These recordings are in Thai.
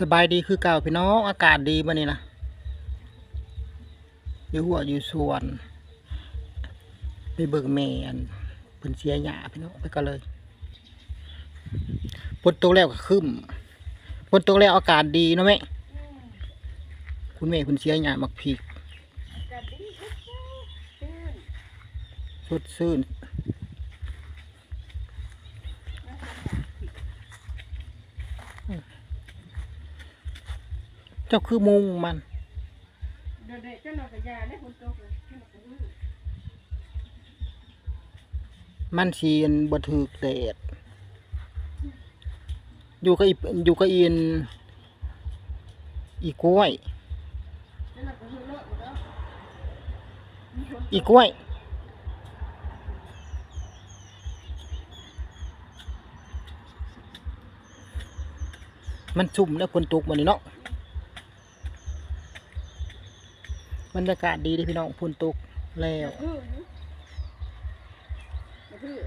สบายดีคือเก่าพี่น้องอากาศดีมานี่นะอยู่หัวอยู่สวน ไปเบิกแมนเพิ่นเสียหญ้าพี่น้องไปก็เลยฝนตกแล้วก็คึมฝนตกแล้วอากาศดีนะแม่คุณแม่เพิ่นเสียหญ้ามักพริกสดชื่น จ้าคือมุงมันเดี๋ยวเจ้าหน่อยยาได้คนโตกเลยเจ้าหน้าที่มันสีนบ่ถึกแดดอยู่กับอีอยู่กับอีนอีกล้วยนอีกกล้วมีคนอีกล้วยมันชุ่มแล้วฝนตกมานี่เนาะ บรรยากาศดีเด้อพี่น้องฝนตกแล้วคือมาคือ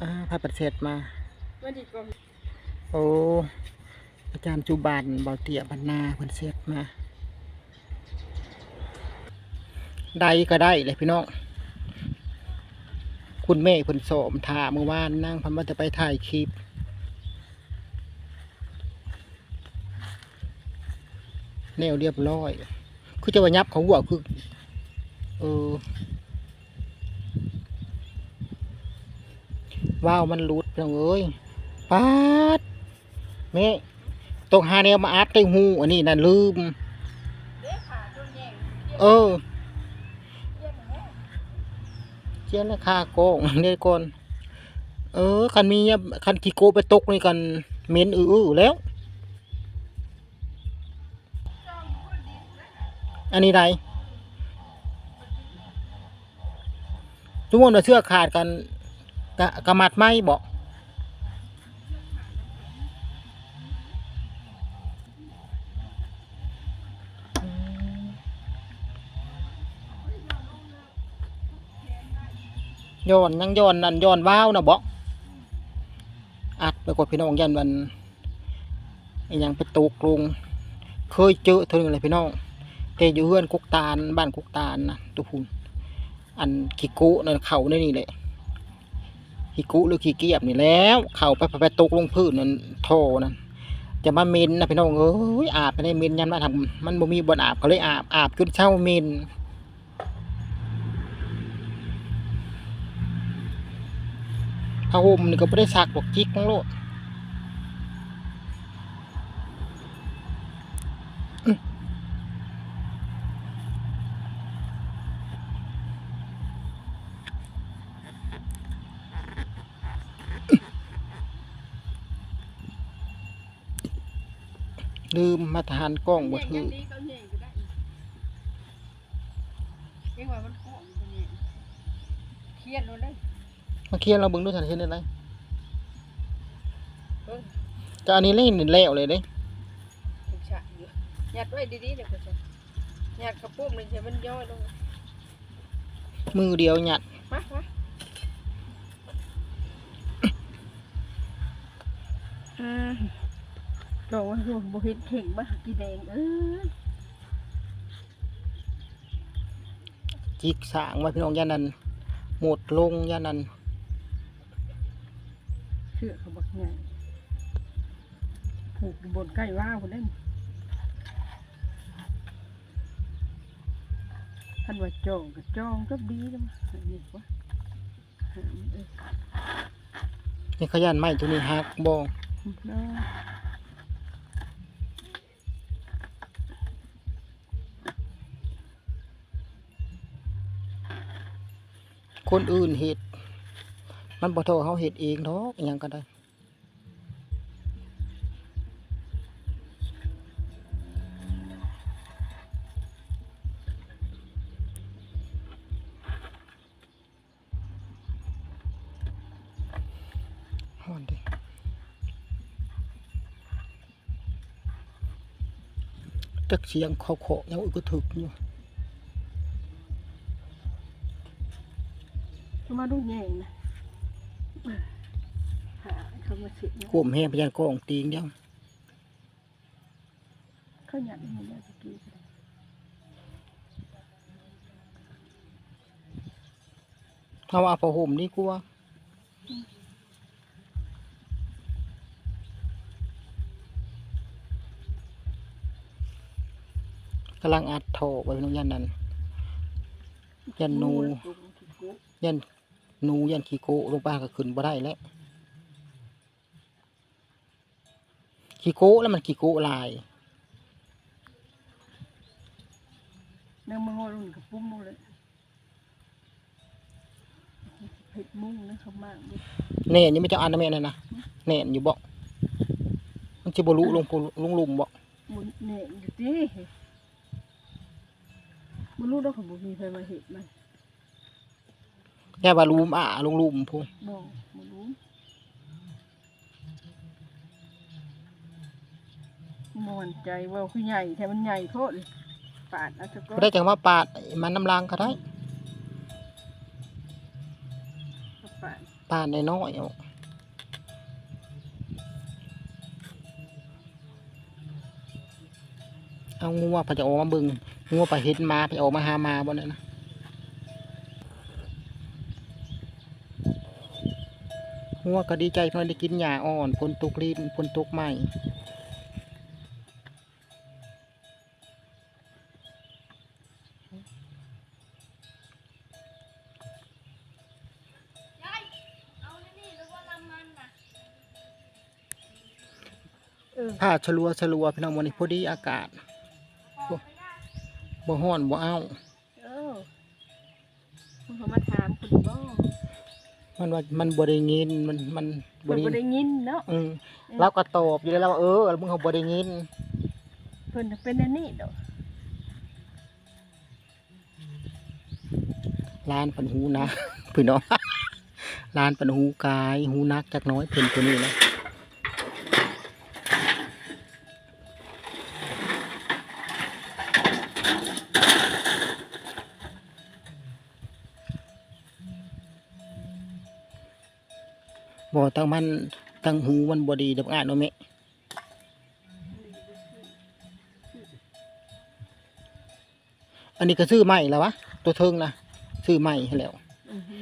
อ่าพาปัดเสร็จมามาดีกว่าโอ้อาจารย์จุบันเบาเตียบรรณาเพิ่นเสร็จมาได้ก็ได้เลยพี่น้องคุณแม่เพิ่นสอมถาเมื่อวานนั่งเพันว่าจะไปถ่ายคลิปแนวเรียบร้อย คือจะว่ายับเขาหัวคือเออว้าวมันหลุดจังเอ้ยปาดแม่ต้องหาแนวมาอัดใต้หูอันนี้น่ะลืม เออเจียนราคาโกงเดี๋ยก่อนเออคันมีคันกี่โกไปตกนี่กันเหม็นอื้อแล้ว อันนี้ไรทุกคนว่าเสื้อขาดกันกะกะมัดไหมบอกย้อนยังย้อนนั่นย้อนว้าวนะบอกอัดไปกดพี่น้องยันวันอ้หยังไปตกลงเคยเจอเท่านึงเลยพี่น้อง แต่อยู่เฮือนกุกตาลบ้านกุกตาลนะตุพูนอันขี้กุนั่นเขาในนี่แหละขี้กุหรือขี้เกียบนี่แล้ว เขาไปไปตกลงพื้นนั่นโทนั่นจะมาเมนนะพี่น้องเอ้ยอาบไปได้เมนยันมาทำมันบ่มีบนอาบก็เลยอาบอาบจนเช้าเมนผ้าห่มนี่ก็ไม่ได้ซักหรอกจิกของโลด ลืมมาทานกล้องบ่แย่งถืยัองดีเขาแย่งก็ได้เองว่ามันโกงมันแย่งเครียดเลยเลยมาเคลียร์เราเบิ่งดูทันเห็นได้ไรเบิ่งก็อันนี้เล่นแล้วเลยเด้ถูกฉะอยู่ยัดไว้ดีๆเดี๋ยวก็จะยัดกระปุกเลยเดี๋ยวมันย่อยลงมือเดียวหยัดมามาอืม บอกว่าโหบ่เห็นเข่งบ้ากี่แดงเอ้ยจิกสางไว้พี่น้องย่านนั้นหมดลงย่านนั้นเชื่อเขาบักใหญ่ผูกอยู่บนใกล้ว่าวคนนั้นท่านว่าจองก็จองก็ดีแล้วมั้งนี่วะหามันเอ้ยนี่เขาย่านไม้ตัวนี้หักบ่เน คนอื่นเฮ็ด มันบ่เท่าเฮาเฮ็ดเองดอกอิหยังก็ได้ฮอนดิจักเสียงเคาะๆยังอึกกระถึกอยู่ เขามาดูแยงนะหาเขามาสิเนี่มแห้งพยานกองตีงเดียวเขาหยัดให้ได้สักกี่เขาว่าผ้าห่มดีกว่ากํลังอัดโถไว้พี่น้องยันนั้นยันนูยัน นูยันขี้โกะลงไปก็ขึ้นบ่ได้แล้วขี้โกะแล้วมันขี้โกะลายเนื้อมันงอรุ่นกับปุ้มนู่นเลยเผ็ดมุ้งนะเขามากเลยแน่นยังไม่จะอ่านนะแม่นั่นนะแน่นอยู่บ่มันจะบ่รู้ลงปูลงหลุมบ่หมุนเน่อยู่ดิมันรู้แล้วเขาบอกมีใครมาเห็นมัน แค่ว่าหลุมอ่าลงหลุมพูบอกมันรู้มวนใจเว่าคือใหญ่แต่มันใหญ่โคตรเลยปาดเอาสักก้อบ่นได้จังว่าปาดมันน้ำลางก็ได้ปาดปาดน้อยๆเอาเอางัวพะจะออกมาเบิ่งงัวไปเห็นมาไปออกมาหามาบ่เนี่ยนะ งัวก็ดีใจเพิ่นได้กินหญ้าอ่อนฝนตกลิ้นฝนตกใหม่เออผ้าชะลัวชะลัวพี่น้องวันนี้พอดีอากาศบ่บ่ฮ้อนบ่อ้าวเออคุณเขามาถามคุณบ่ มันว่ามันบ่ได้ยินมันมันบ่เพิ่นได้บ่ได้ยินเนาะอืมเราก็ตอบอยู่แล้วว่าเออมึงเขาบ่ได้ยินเพิ่นเป็นอันนี้ดอกลานปันหูนะพี่น้องลานปันหูกายหูนักจักหน้อยเพิ่นตัวนี้นะ บ่ตั้งมันตั้งหูมันบ่ดีเดับอ่านเนาะแม่อันนี้ก็ซื้อใหม่แล้ววะตัวเทิงนะซื้อใหม่ให้แล้วอือฮึ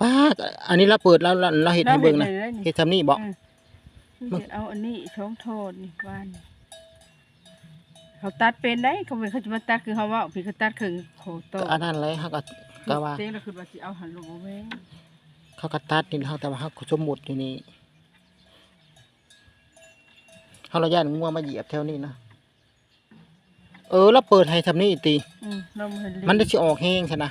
ป้าดอันนี้เราเปิดแล้วเราเราเห็นให้เบิ่งนะแล้วเฮ็เห็ดดทำนี่บอกอืมเฮ็ดเอาอันนี้ช่องโทษนี่ว่านเขาตัดเป็นได้เขาเป็นเขาจะมาตัดคือเขาว่าพี่เขาตัดครึ่งโหโตก็อันนั้นเลยเขาก็ก็ว่าเต็งแล้วคือว่าสิเอาหันลงเอาไว้ เขาก็ตัดนี่เขาแต่ว่าเขาก็สมมุดอยู่นี่เขาเราย่านงัวมาเหยียบแถวนี้นะเออแล้วเปิดให้ทำนี่ตีอืมเราบ่เห็นมันได้สิออกแห้งใช่นะ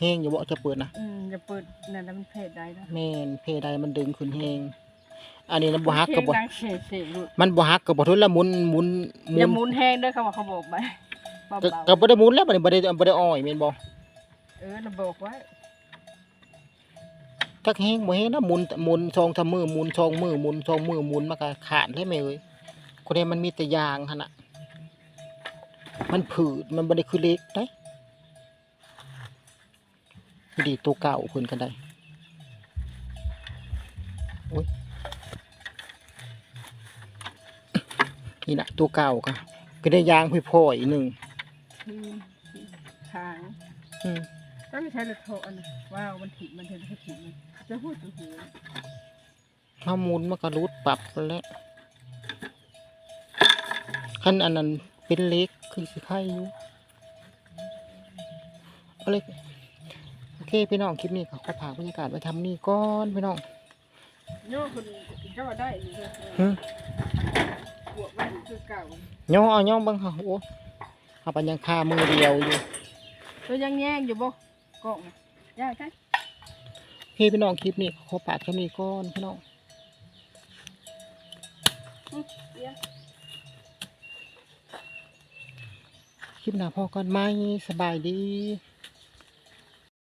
แห้งอยู่บ่จะเปิดนะอืมจะเปิดนั่นแล้วมันเพศได้นะแม่นเพใดมันดึงขึ้นแห้งอันนี้นะบ่ฮักก็บ่เสียงดังเสียเสียงหลุดมันบ่ฮักก็บ่ทุนละหมุนหมุนหมุอย่านหมุนแห้งเด้วยเขาว่าเขาบอกไปเบาก็ก็บ่ได้หมุนแล้วบ่ได้บ่ได้บ่ได้อ้อยแม่นบ่ๆเออเราบอกไว้ จักแห้งบ่แห้งนะหมุนหมุนสองทำมือหมุนสองมือหมุนสองมือหมุนมันก็ขาดได้ไหมเอ้ยคนนี้มันมีแต่ยางหั่นน่ะมันผืดมันบ่ได้คือเล็กได้ดีตัวเก่าเพิ่นกันได้โอ้ยนี่น่ะตัวเก่าก็ก็ได้ยางพ่อยๆหนึงที่ทางอืม ก็ไม่ใช่เลยโทรอันนั้นว้าวมันถิดมันเห็นมันถิดมันจะพูดถึงหัวถ้าหมุนมันก็รุดปรับแล้วคันอันนั้นเป็นเล็กคือสิไข่อยู่เอาเลยโอเคพี่น้องคลิปนี้ก็ขอฝากบรรยากาศไว้ทำนี่ก่อนพี่น้องโย่คนเจ้าได้อยู่เลยหึบวกมันคือเก่าย่อเอาย่อเบังค่ะโอ้เอาปัญยังคามือเดียวอยู่ตัวยังแย่งอยู่บ่ กล่องน่ะยากกันโอเคพี่น้องคลิปนี้ขอฝากแค่นี้ก่อนพี่น้องเดี๋ยวคลิปหน้าพอกันไหมสบายดีส